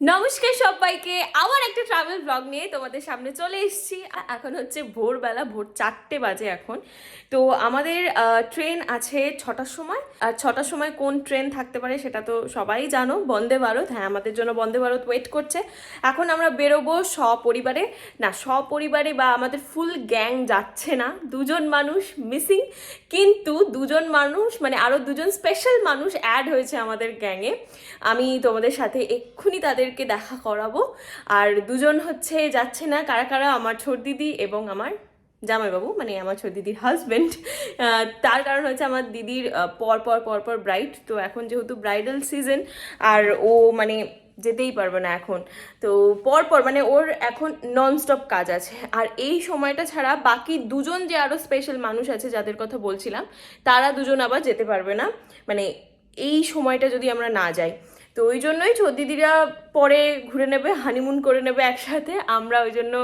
নমস্কার সবাইকে, আবার একটা ট্রাভেল ব্লগ নিয়ে তোমাদের সামনে চলে এসেছি। এখন হচ্ছে ভোরবেলা, ভোর চারটে বাজে এখন। তো আমাদের ট্রেন আছে ছটার সময়। আর ছটার সময় কোন ট্রেন থাকতে পারে সেটা তো সবাই জানো, বন্দে ভারত। হ্যাঁ আমাদের জন্য বন্দে ভারত ওয়েট করছে। এখন আমরা বেরোবো সপরিবারে না সপরিবারে বা আমাদের ফুল গ্যাং যাচ্ছে না। দুজন মানুষ মিসিং কিন্তু দুজন মানুষ মানে আরও দুজন স্পেশাল মানুষ অ্যাড হয়েছে আমাদের গ্যাংয়ে আমি তোমাদের সাথে এক্ষুনি তাদেরকে দেখা করাবো। আর দুজন হচ্ছে যাচ্ছে না, কারা কারা? আমার ছোট দিদি এবং আমার জামাইবাবু মানে আমার ছোট দিদির হাজব্যান্ড তার কারণ হচ্ছে আমার দিদির পর পর পর পর ব্রাইড তো এখন যেহেতু ব্রাইডাল সিজন আর ও মানে যেতেই পারবে না এখন। তো পর পর মানে ওর এখন ননস্টপ কাজ আছে। আর এই সময়টা ছাড়া বাকি দুজন যে আরও স্পেশাল মানুষ আছে যাদের কথা বলছিলাম, তারা দুজন আবার যেতে পারবে না। মানে এই সময়টা যদি আমরা না যাই। তো ওই জন্যই দিদিরা পরে ঘুরে নেবে হানিমুন করে নেবে একসাথে আমরা ওই জন্য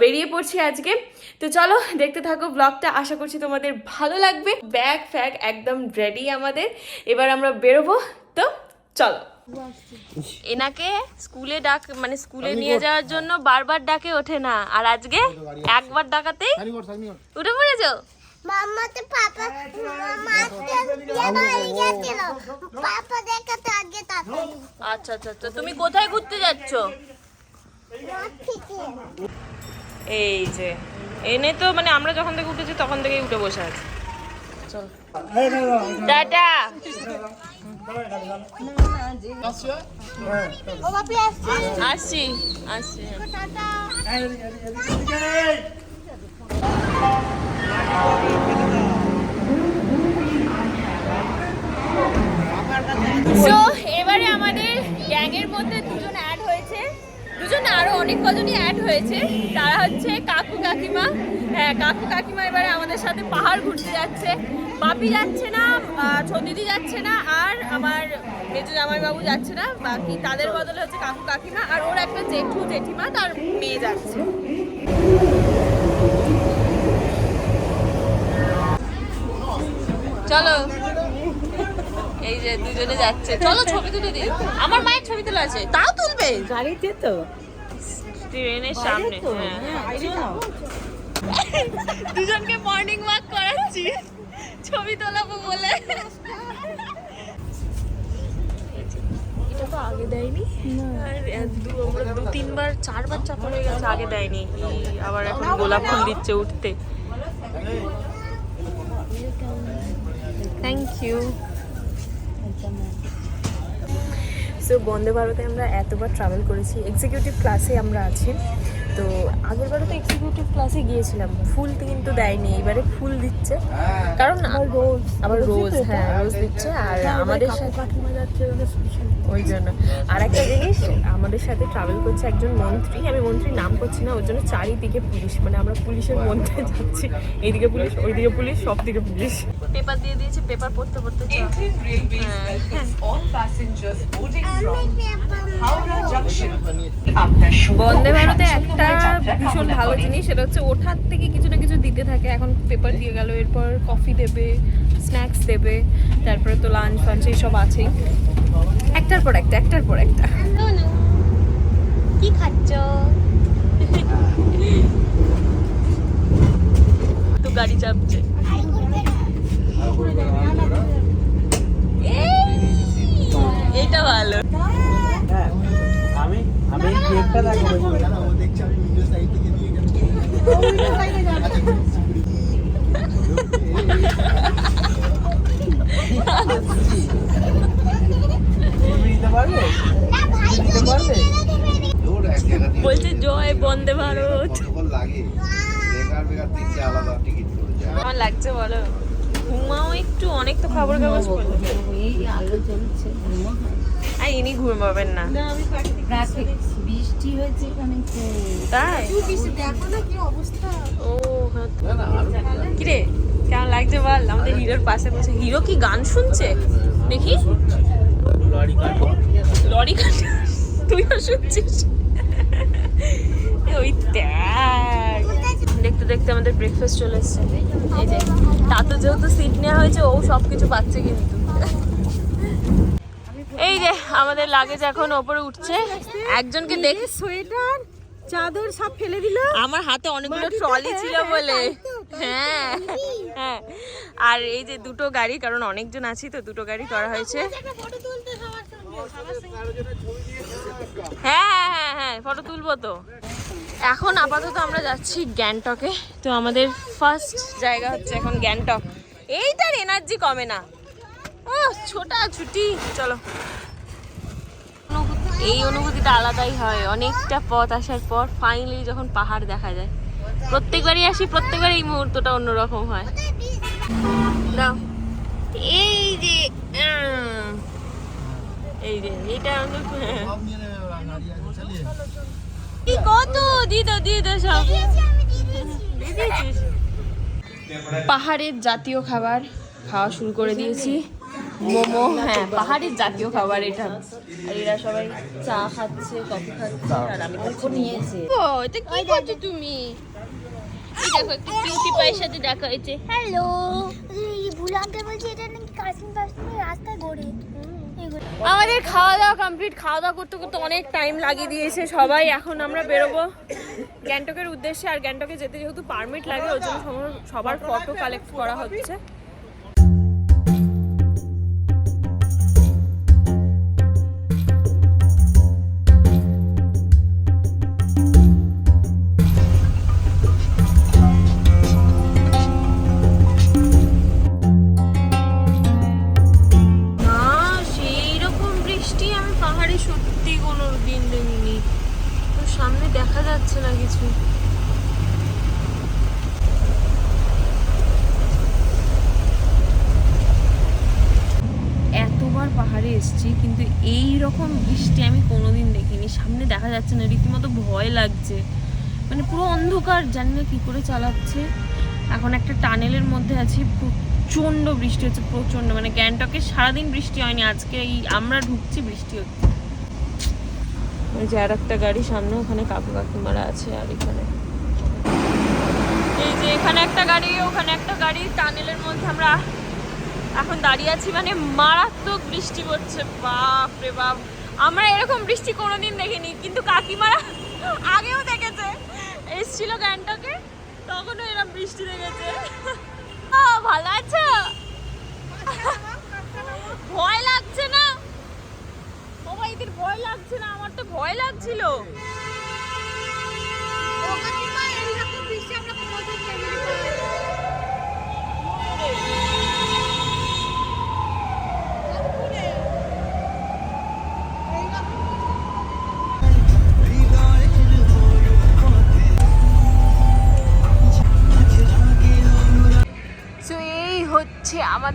বেরিয়ে পড়ছি আজকে তো চলো দেখতে থাকো ব্লগটা আশা করছি তোমাদের ভালো লাগবে ব্যাগ ফ্যাগ একদম রেডি আমাদের এবার আমরা বেরোবো তো চলো এনাকে স্কুলে ডাক মানে স্কুলে নিয়ে যাওয়ার জন্য বারবার ডাকে ওঠে না আর আজকে একবার ডাকাতেই উঠে পড়েছো মামাতে পাপা মামাতে বিয়ে হয়ে গেছিল পাপা আচ্ছা আচ্ছা আচ্ছা তুমি কোথায় ঘুরতে যাচ্ছো এই যে এনে তো মানে আমরা যখন থেকে উঠেছি তখন থেকেই উঠে বসে আছি চল টাটা আসছে আসছি হয়েছে তারা হচ্ছে কাকু কাকিমা। হ্যাঁ কাকু কাকিমা এবারে আমাদের সাথে পাহাড় ঘুরতে যাচ্ছে। বাপি যাচ্ছে না ছদিদি যাচ্ছে না, আর আমার মেজো জামাইবাবু যাচ্ছে না, বাকি তাদের বদলে হচ্ছে কাকু কাকিমা, আর ওর একটা জেঠু জেঠিমা তার মেয়ে যাচ্ছে। চলো, এই যে দুজনে যাচ্ছে। চলো ছবি তুলে দিই। আমার মায়ের ছবি তোলা আছে। তাও তুলবে? গাড়িতে তো। ট্রেনের সামনে তো হ্যাঁ। দুজনকে মর্নিং ওয়াক করাচ্ছি। ছবি তোলাবো বলে। এটা তো আগে দেয়নি। আর দু- তিনবার চারবার চাপা হয়ে গেছে আগে দেয়নি। আবার এখন গোলাপ ফুল দিচ্ছে উঠতে। থ্যাংক ইউ সো বন্দে ভারতে আমরা এতবার ট্রাভেল করেছি. এক্সিকিউটিভ ক্লাসে আমরা আছি। তো আগের বারে তো এক্সিকিউটিভ ক্লাসে গিয়েছিলাম। ফুল কিন্তু দেয়নি এবারে ফুল দিচ্ছে। কারণ রোজ আবার রোজ হ্যাঁ রোজ দিচ্ছে। আর আমাদের সাথে ওই জন্য। আর একটা জিনিস আমাদের সাথে ট্রাভেল করছে একজন মন্ত্রী। আমি মন্ত্রীর নাম করছি না ওর জন্য চারিদিকে পুলিশ। মানে আমরা পুলিশের মধ্যে যাচ্ছি। এইদিকে পুলিশ ওইদিকে পুলিশ সব দিকে পুলিশ। পেপার দিয়ে দিয়েছে পেপার পড়তে পড়তে। হ্যাঁ। শুভ বন্দে ভারতে ও একটা ভীষণ ভালো জিনিস। সেটা হচ্ছে ওঠার থেকে কিছু না কিছু দিতে থাকে। এখন পেপার দিয়ে গেল এরপর কফি দেবে স্ন্যাক্স দেবে তারপরে তো লাঞ্চ ফাঞ্চ এইসব আছেই। একটার পর একটা একটার পর একটা। কি খাচ্ছ? তো গাড়ি চাপছে। এইটা ভালো। আমি আমি কেকটা দেখাবো তুমি নিতে পারবে নিতে পারবে দূর এক জায়গা দিয়ে বলছে জয় বন্দে ভারত। আমার লাগছে বলো? ঘুমাও একটু অনেক তো খবর কাগজ পড়ল। এই আলো জ্বলছে আর ইনি ঘুমাবেন না। বৃষ্টি হয়েছে এখানে। তো তাই দেখো না কি অবস্থা। ও হ্যাঁ। কিরে কেমন লাগছে বল? আমাদের হিরোর পাশে বসে। হিরো কি গান শুনছে? দেখি। লরি কাটো। লরি গান তুইও শুনছিস? ওই দেখ। দেখতে দেখতে আমাদের ব্রেকফাস্ট চলে এসছে। এই যে তাতে যেহেতু সিট নেওয়া হয়েছে ও সব কিছু পাচ্ছে কিন্তু। এই যে আমাদের লাগেজ এখন ওপরে উঠছে। একজনকে দেখে সোয়েটার চাদর সব ফেলে দিল। আমার হাতে অনেকগুলো ট্রলি ছিল বলে। হ্যাঁ। হ্যাঁ আর এই যে দুটো গাড়ি কারণ অনেকজন আছি তো দুটো গাড়ি করা হয়েছে। হ্যাঁ হ্যাঁ হ্যাঁ হ্যাঁ ফটো তুলবো তো। এখন আপাতত আমরা যাচ্ছি গ্যাংটকে। তো আমাদের ফার্স্ট জায়গা হচ্ছে এখন গ্যাংটক। এই তার এনার্জি কমে না। ও ছোটা ছুটি। চলো। এই অনুভূতিটা আলাদাই হয়। অনেকটা পথ আসার পর ফাইনালি যখন পাহাড় দেখা যায়। প্রত্যেকবারই আসি প্রত্যেকবার এই মুহূর্তটা অন্যরকম হয়। দাও। এই যে এই যে, এটা হ্যাঁ। কত দিয়ে দাও সব। পাহাড়ের জাতীয় খাবার খাওয়া শুরু করে দিয়েছি। মোমো হ্যাঁ পাহাড়ের জাতীয় খাবার এটা। আর এরা সবাই চা খাচ্ছে কফি খাচ্ছে আর আমি তো নিয়েছি। ও এটা কি করছ তুমি? দেখো একটা কিউটি পায়ের সাথে দেখা হয়েছে। হ্যালো এই ভুল আঙ্কেল বলছে এটা নাকি কাশিম রাস্তায় ঘোরে এগুলো আমাদের খাওয়া দাওয়া কমপ্লিট খাওয়া দাওয়া করতে করতে অনেক টাইম লাগিয়ে দিয়েছে সবাই। এখন আমরা বেরোবো গ্যাংটকের উদ্দেশ্যে। আর গ্যাংটকে যেতে যেহেতু পারমিট লাগে ওই জন্য সবার ফটো কালেক্ট করা হচ্ছে। আমি কোনোদিন দেখিনি। সামনে দেখা যাচ্ছে না, রীতিমতো ভয় লাগছে। মানে পুরো অন্ধকার, জানি না কী করে চালাচ্ছে। এখন একটা টানেলের মধ্যে আছি, প্রচণ্ড বৃষ্টি হচ্ছে, প্রচণ্ড। মানে গ্যাংটকে সারাদিন বৃষ্টি হয়নি, আজকে এই আমরা ঢুকছি, বৃষ্টি হচ্ছে। ওই যে আর একটা গাড়ি সামনে, ওখানে কাকু কাকিমারা আছে আর এখানে। এই যে এখানে একটা গাড়ি, ওখানে একটা গাড়ি, টানেলের মধ্যে আমরা এখন দাঁড়িয়ে আছি। মানে মারাত্মক বৃষ্টি পড়ছে বাপ রে বাপ। আমরা এরকম বৃষ্টি কোনোদিন দেখিনি, কিন্তু কাকিমারা আগেও দেখেছে। এসছিল গ্যাংটকে, তখনও এরকম বৃষ্টি দেখেছে। ভালো আছো? ভয় লাগছে না? ও ভাইদের ভয় লাগছে না, আমার তো ভয় লাগছিল।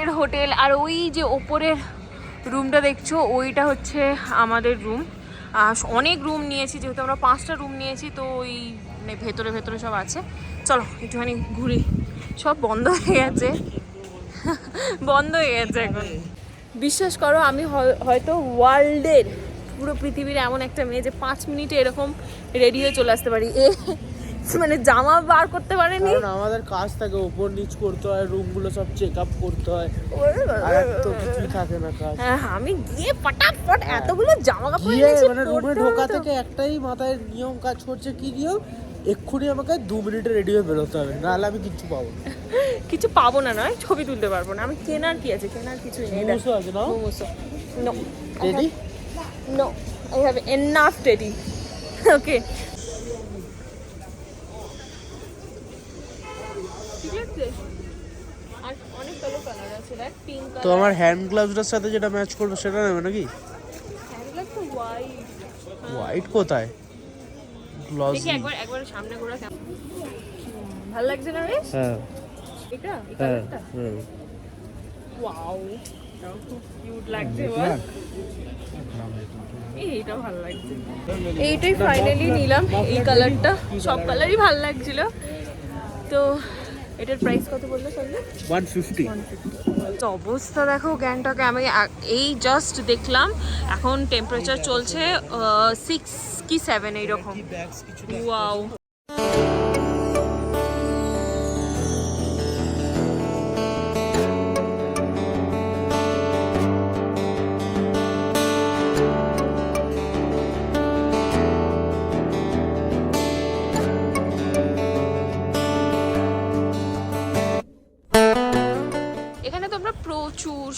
আমাদের হোটেল আর ওই যে ওপরের রুমটা দেখছ, ওইটা হচ্ছে আমাদের রুম। অনেক রুম নিয়েছি, যেহেতু আমরা পাঁচটা রুম নিয়েছি, তো ওই মানে ভেতরে ভেতরে সব আছে। চলো, একটুখানি ঘুরি। সব বন্ধ হয়ে গেছে। বন্ধ হয়ে গেছে এখন। বিশ্বাস করো, আমি হয়তো ওয়ার্ল্ডের পুরো পৃথিবীর এমন একটা মেয়ে যে পাঁচ মিনিটে এরকম রেডি হয়ে চলে আসতে পারি। এ মানে জামা বার করতে পারেনি। কারণ আমাদের কাজ থাকে উপর নিচ করতে হয় রুমগুলো সব চেক আপ করতে হয়। আর তো কিছুই থাকে না কাজ। হ্যাঁ আমি গিয়ে ফটাফট এতগুলো জামা কাপড় এনেছি মানে রুমে ঢোকা থেকে একটাই মাথায় নিয়ম কাজ করছে কি নিয়ম? এক্ষুনি আমাকে দু মিনিটে রেডি হয়ে বেরোতে হবে নাহলে আমি কিচ্ছু পাবো না। কিছু পাবো না নয় ছবি তুলতে পারব না। আমি কেনার কি আছে? কেনার কিছু নেই দেখ। মোমোসও আছে না? মোমোসো no ready no I have enough teddy okay ঠিক লাগছে আর অনেক কালো কালার পিঙ্ক তো আমার হ্যান্ড গ্লাভসটার সাথে যেটা ম্যাচ করবে সেটা নেবে নাকি? তো হোয়াইট হোয়াইট কোথায়? গ্লস দেখি একবার একবার সামনে ঘোরা কেমন। ভালো লাগছে না বেশ? হ্যাঁ। এটা? এই হ্যাঁ কালারটা হুম। ওয়াও খুব কিউট লাগছে বল। এইটা ভালো লাগছে। এইটাই ফাইনালি নিলাম এই কালারটা সব কালারই ভালো লাগছিল। তো এটার প্রাইস কত বলল সঙ্গে 150 তো অবস্থা দেখো গ্যাংটকে আমি এই জাস্ট দেখলাম এখন টেম্পারেচার চলছে সিক্স কি সেভেন এইরকম। ওয়াও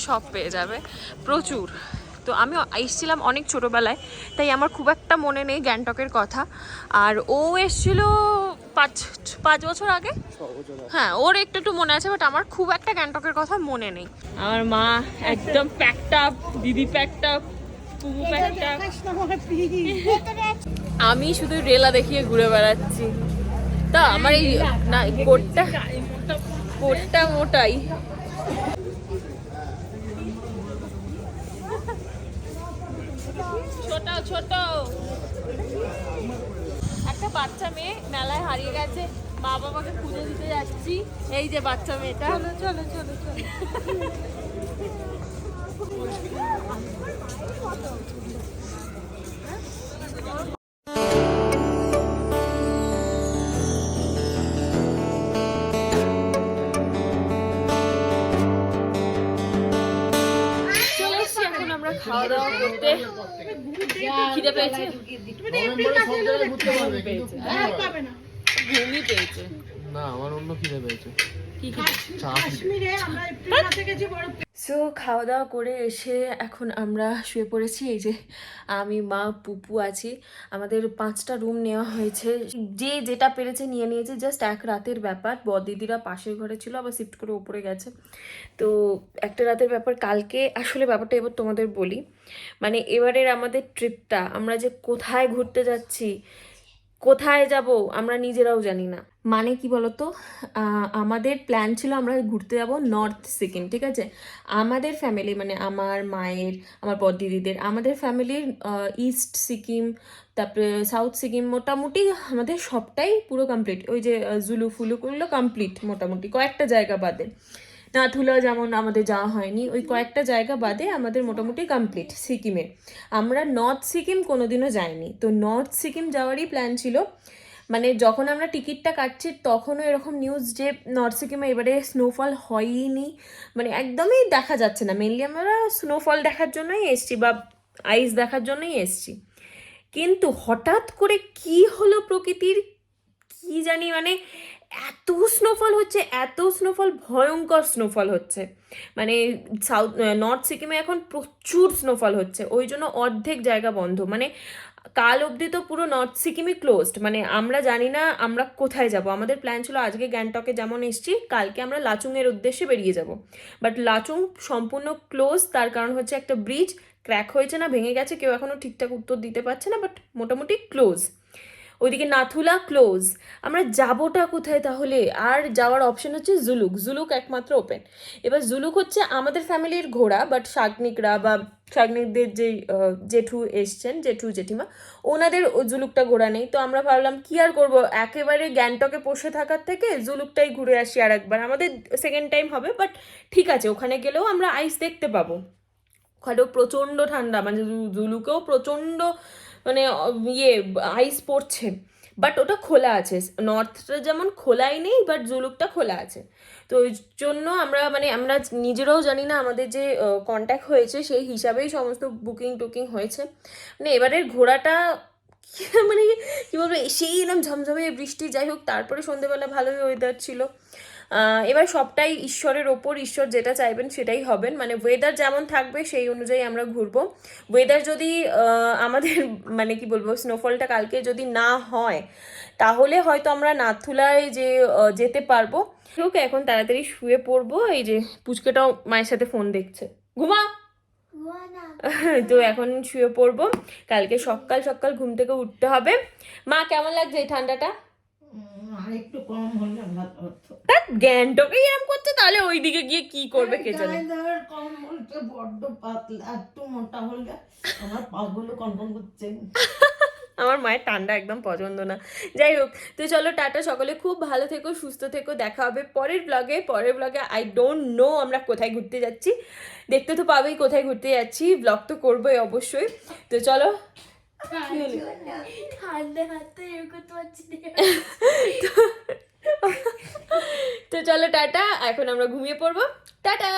সব পেয়ে যাবে। প্রচুর। তো আমি এসেছিলাম অনেক ছোটোবেলায়, তাই আমার খুব একটা মনে নেই গ্যাংটকের কথা। আর ও এসেছিল পাঁচ পাঁচ বছর আগে? হ্যাঁ ওর একটু একটু মনে আছে বাট আমার খুব একটা গ্যাংটকের কথা মনে নেই। আমার মা একদম প্যাকড আপ দিদি পুপু আমি শুধু রেলা দেখিয়ে ঘুরে বেড়াচ্ছি। তা, আমার এই না কোটটা কোটটা মোটাই। ছোট ছোট। একটা বাচ্চা মেয়ে মেলায় হারিয়ে গেছে। মা বাবাকে খুঁজে দিতে যাচ্ছি। এই যে বাচ্চা মেয়েটা। চলো চলো চলো চলে। খাওয়া দাওয়া করতে। খিদে পেয়েছে? ঘুমই পেয়েছে। না আমার অন্য খিদে পেয়েছে। সো খাওয়া দাওয়া করে এসে এখন আমরা শুয়ে পড়েছি এই যে আমি মা পুপু আছি। আমাদের পাঁচটা রুম নেওয়া হয়েছে। যে যেটা পেরেছে নিয়ে নিয়েছে জাস্ট এক রাতের ব্যাপার। বদিদিরা পাশের ঘরে ছিল আবার শিফট করে ওপরে গেছে। তো একটা রাতের ব্যাপার। কালকে আসলে ব্যাপারটা এবার তোমাদের বলি। মানে এবারের আমাদের ট্রিপটা আমরা যে কোথায় ঘুরতে যাচ্ছি কোথায় যাব আমরা নিজেরাও জানি না। মানে কি বলতো? আমাদের প্ল্যান ছিল আমরা ঘুরতে যাব নর্থ সিকিম ঠিক আছে? আমাদের ফ্যামিলি মানে আমার মায়ের, আমার বড় দিদিদের আমাদের ফ্যামিলির ইস্ট সিকিম তারপরে সাউথ সিকিম মোটামুটি আমাদের সবটাই পুরো কমপ্লিট ওই যে জুলু ফুলুগুলো কমপ্লিট মোটামুটি, কয়েকটা জায়গা বাদে। নাথুলা যেমন আমাদের যাওয়া হয়নি, ওই কয়েকটা জায়গা বাদে আমাদের মোটামুটি কমপ্লিট সিকিমে। আমরা নর্থ সিকিম কোনোদিনও যাইনি। তো নর্থ সিকিম যাওয়ারই প্ল্যান ছিল। মানে যখন আমরা টিকিটটা কাটছি, তখনও এরকম নিউজ যে নর্থ সিকিমে এবারে স্নোফল হয়নি। মানে একদমই দেখা যাচ্ছে না। মেনলি আমরা স্নোফল দেখার জন্যই এসছি বা আইস দেখার জন্যই এসছি। কিন্তু হঠাৎ করে কি হলো প্রকৃতির, কি জানি মানে এত স্নোফল হচ্ছে, এত স্নোফল ভয়ঙ্কর স্নোফল হচ্ছে। মানে সাউথ নর্থ সিকিমে এখন প্রচুর স্নোফল হচ্ছে। ওই জন্য অর্ধেক জায়গা বন্ধ। মানে কাল অবধি তো পুরো নর্থ সিকিমই ক্লোজড মানে আমরা জানি না আমরা কোথায় যাব। আমাদের প্ল্যান ছিল আজকে গ্যাংটকে যেমন এসছি, কালকে আমরা লাচুংয়ের উদ্দেশ্যে বেরিয়ে যাব। বাট লাচুং সম্পূর্ণ ক্লোজ তার কারণ হচ্ছে একটা ব্রিজ ক্র্যাক হয়েছে না, ভেঙে গেছে। কেউ এখনও ঠিকঠাক উত্তর দিতে পারছে না বাট মোটামুটি ক্লোজ ওইদিকে নাথুলা ক্লোজ আমরা যাবোটা কোথায় তাহলে? আর যাওয়ার অপশন হচ্ছে জুলুক জুলুক একমাত্র ওপেন এবার জুলুক হচ্ছে আমাদের ফ্যামিলির ঘোড়া বাট শাগনিকরা বা শাগনিকদের যে জেঠু এসছেন, জেঠু জেঠিমা, ওনাদের জুলুকটা ঘোরা নেই। তো আমরা ভাবলাম, কি আর করব? একেবারে গ্যাংটকে বসে থাকার থেকে জুলুকটাই ঘুরে আসি আর একবার আমাদের সেকেন্ড টাইম হবে বাট ঠিক আছে, ওখানে গেলেও আমরা আইস দেখতে পাবো। ওখানেও প্রচণ্ড ঠান্ডা মানে জুলুকেও প্রচণ্ড মানে ইয়ে আইস পড়ছে। বাট ওটা খোলা আছে। নর্থটা যেমন খোলাই নেই বাট জুলুকটা খোলা আছে। তো ওই জন্য আমরা মানে আমরা নিজেরাও জানি না আমাদের যে কন্ট্যাক্ট হয়েছে, সেই হিসাবেই সমস্ত বুকিং টুকিং হয়েছে। মানে এবারের ঘোরাটা মানে কী বলব, সেই এরকম ঝমঝমে বৃষ্টি, যাই হোক, তারপরে সন্ধেবেলা ভালোই ওয়েদার ছিল। এবার সবটাই ঈশ্বরের ওপর ঈশ্বর যেটা চাইবেন সেটাই হবেন। মানে ওয়েদার যেমন থাকবে সেই অনুযায়ী আমরা ঘুরবো। ওয়েদার যদি আমাদের মানে কি বলব স্নোফলটা কালকে যদি না হয় তাহলে হয়তো আমরা নাথুলায় যে যেতে পারব। ওকে এখন তাড়াতাড়ি শুয়ে পড়ব। এই যে পুচকেটাও মায়ের সাথে ফোন দেখছে। ঘুমা! তো এখন শুয়ে পড়ব। কালকে সকাল সকাল ঘুম থেকে উঠতে হবে। মা কেমন লাগছে এই ঠান্ডাটা? আর একটু কম হলে ভালো হতো তা গ্যাংটকে করছে তাহলে ওইদিকে গিয়ে কি করবে কে জানে? দেওয়ার কম বলতে বড্ড পাতলা একটু মোটা হলে আমার পাগুলো কনকন করছে। আমার মায়ের ঠান্ডা একদম পছন্দ না। যাই হোক তো চলো টাটা সকলে খুব ভালো থেকো সুস্থ থেকো দেখা হবে পরের ব্লগে পরের ব্লগে আই ডোন্ট নো আমরা কোথায় ঘুরতে যাচ্ছি। দেখতে তো পাবেই কোথায় ঘুরতে যাচ্ছি ব্লগ তো করবোই অবশ্যই। তো চলো তো চলো টাটা এখন আমরা ঘুমিয়ে পড়ব টাটা